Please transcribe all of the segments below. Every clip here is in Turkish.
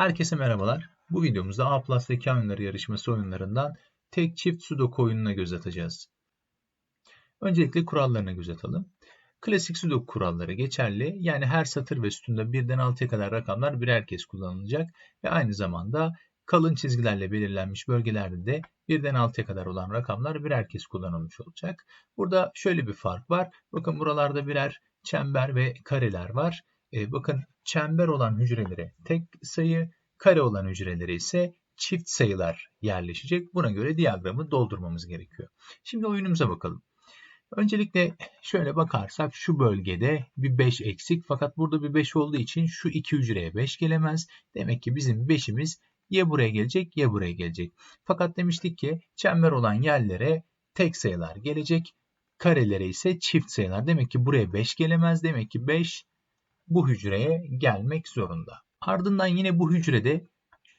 Herkese merhabalar. Bu videomuzda A Plus zeka oyunları yarışması oyunlarından tek çift sudoku oyununa göz atacağız. Öncelikle kurallarına göz atalım. Klasik sudoku kuralları geçerli. Yani her satır ve sütunda birden 6'ya kadar rakamlar birer kez kullanılacak ve aynı zamanda kalın çizgilerle belirlenmiş bölgelerde de birden 6'ya kadar olan rakamlar birer kez kullanılmış olacak. Burada şöyle bir fark var. Bakın buralarda birer çember ve kareler var. E, bakın çember olan hücrelere tek sayı, kare olan hücrelere ise çift sayılar yerleşecek. Buna göre diyagramı doldurmamız gerekiyor. Şimdi oyunumuza bakalım. Öncelikle şöyle bakarsak şu bölgede bir 5 eksik fakat burada bir 5 olduğu için şu iki hücreye 5 gelemez. Demek ki bizim 5'imiz ya buraya gelecek ya buraya gelecek. Fakat demiştik ki çember olan yerlere tek sayılar gelecek. Karelere ise çift sayılar. Demek ki buraya 5 gelemez. Demek ki 5 bu hücreye gelmek zorunda. Ardından yine bu hücrede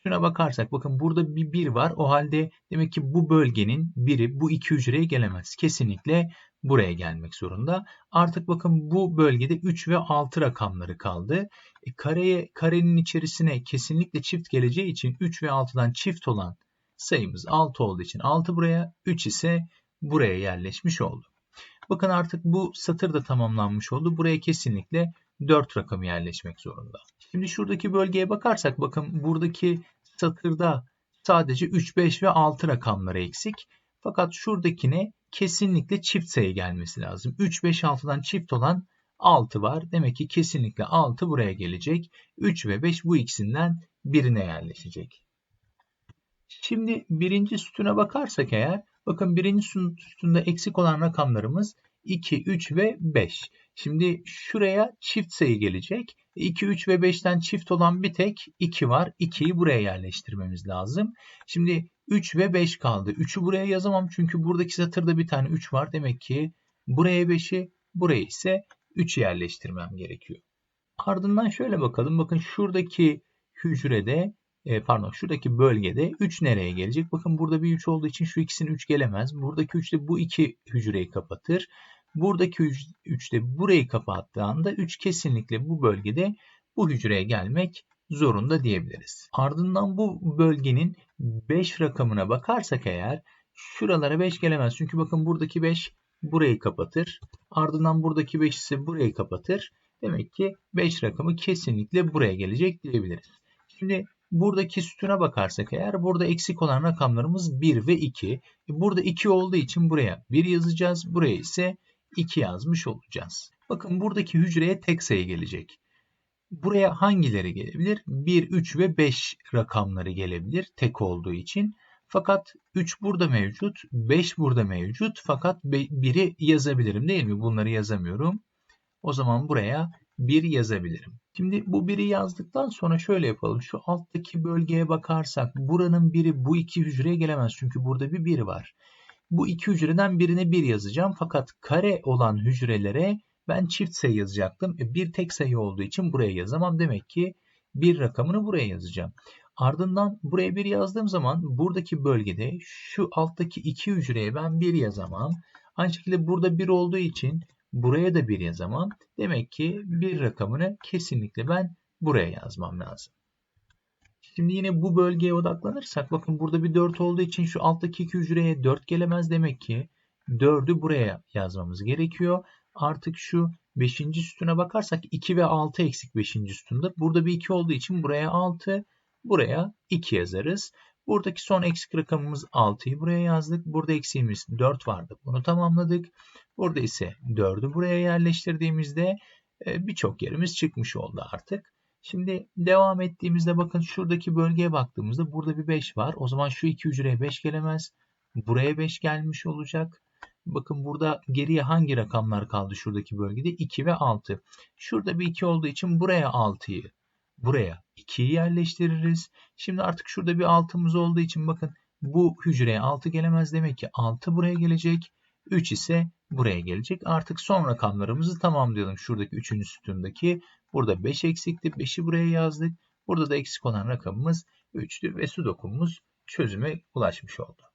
şuna bakarsak bakın burada bir 1 var. O halde demek ki bu bölgenin biri bu iki hücreye gelemez. Kesinlikle buraya gelmek zorunda. Artık bakın bu bölgede 3 ve 6 rakamları kaldı. E, kareye, karenin içerisine kesinlikle çift geleceği için 3 ve 6'dan çift olan sayımız 6 olduğu için 6 buraya, 3 ise buraya yerleşmiş oldu. Bakın artık bu satır da tamamlanmış oldu. Buraya kesinlikle 4 rakamı yerleşmek zorunda. Şimdi şuradaki bölgeye bakarsak bakın buradaki satırda sadece 3, 5 ve 6 rakamları eksik. Fakat şuradakine kesinlikle çift sayı gelmesi lazım. 3, 5, 6'dan çift olan 6 var. Demek ki kesinlikle 6 buraya gelecek. 3 ve 5 bu ikisinden birine yerleşecek. Şimdi birinci sütuna bakarsak eğer bakın birinci sütunda eksik olan rakamlarımız 2, 3 ve 5. Şimdi şuraya çift sayı gelecek. 2, 3 ve 5'ten çift olan bir tek 2 var. 2'yi buraya yerleştirmemiz lazım. Şimdi 3 ve 5 kaldı. 3'ü buraya yazamam çünkü buradaki satırda bir tane 3 var. Demek ki buraya 5'i, buraya ise 3'ü yerleştirmem gerekiyor. Ardından şöyle bakalım. Bakın şuradaki hücrede e, pardon şuradaki bölgede 3 nereye gelecek? Bakın burada bir 3 olduğu için şu ikisinin 3 gelemez. Buradaki 3 de bu iki hücreyi kapatır. Buradaki 3 de burayı kapattığında 3 kesinlikle bu bölgede bu hücreye gelmek zorunda diyebiliriz. Ardından bu bölgenin 5 rakamına bakarsak eğer şuralara 5 gelemez. Çünkü bakın buradaki 5 burayı kapatır. Ardından buradaki 5 ise burayı kapatır. Demek ki 5 rakamı kesinlikle buraya gelecek diyebiliriz. Şimdi buradaki sütuna bakarsak eğer burada eksik olan rakamlarımız 1 ve 2. E, burada 2 olduğu için buraya 1 yazacağız. Buraya ise 2 yazmış olacağız. Bakın buradaki hücreye tek sayı gelecek. Buraya hangileri gelebilir? 1, 3 ve 5 rakamları gelebilir tek olduğu için. Fakat 3 burada mevcut, 5 burada mevcut fakat 1'i yazabilirim değil mi? Bunları yazamıyorum. O zaman buraya 1 yazabilirim. Şimdi bu 1'i yazdıktan sonra şöyle yapalım. Şu alttaki bölgeye bakarsak buranın biri bu iki hücreye gelemez. Çünkü burada bir 1 var. Bu iki hücreden birine 1 yazacağım. Fakat kare olan hücrelere ben çift sayı yazacaktım. E, bir tek sayı olduğu için buraya yazamam. Demek ki bir rakamını buraya yazacağım. Ardından buraya 1 yazdığım zaman buradaki bölgede şu alttaki iki hücreye ben 1 yazamam. Aynı şekilde burada 1 olduğu için buraya da 1 yazamam. Demek ki bir rakamını kesinlikle ben buraya yazmam lazım. Şimdi yine bu bölgeye odaklanırsak bakın burada bir 4 olduğu için şu alttaki iki hücreye 4 gelemez demek ki 4'ü buraya yazmamız gerekiyor. Artık şu 5. sütuna bakarsak 2 ve 6 eksik 5. sütunda. Burada bir 2 olduğu için buraya 6, buraya 2 yazarız. Buradaki son eksik rakamımız 6'yı buraya yazdık. Burada eksiğimiz 4 vardı. Bunu tamamladık. Burada ise 4'ü buraya yerleştirdiğimizde e, birçok yerimiz çıkmış oldu artık. Şimdi devam ettiğimizde bakın şuradaki bölgeye baktığımızda burada bir 5 var. O zaman şu iki hücreye 5 gelemez. Buraya 5 gelmiş olacak. Bakın burada geriye hangi rakamlar kaldı şuradaki bölgede? 2 ve 6. Şurada bir 2 olduğu için buraya 6'yı, buraya 2'yi yerleştiririz. Şimdi artık şurada bir 6'mız olduğu için bakın bu hücreye 6 gelemez. Demek ki 6 buraya gelecek. 3 ise buraya gelecek. Artık son rakamlarımızı tamamlayalım. Şuradaki 3. sütundaki burada 5 eksikti. 5'i buraya yazdık. Burada da eksik olan rakamımız 3'tü ve sudokumuz çözüme ulaşmış oldu.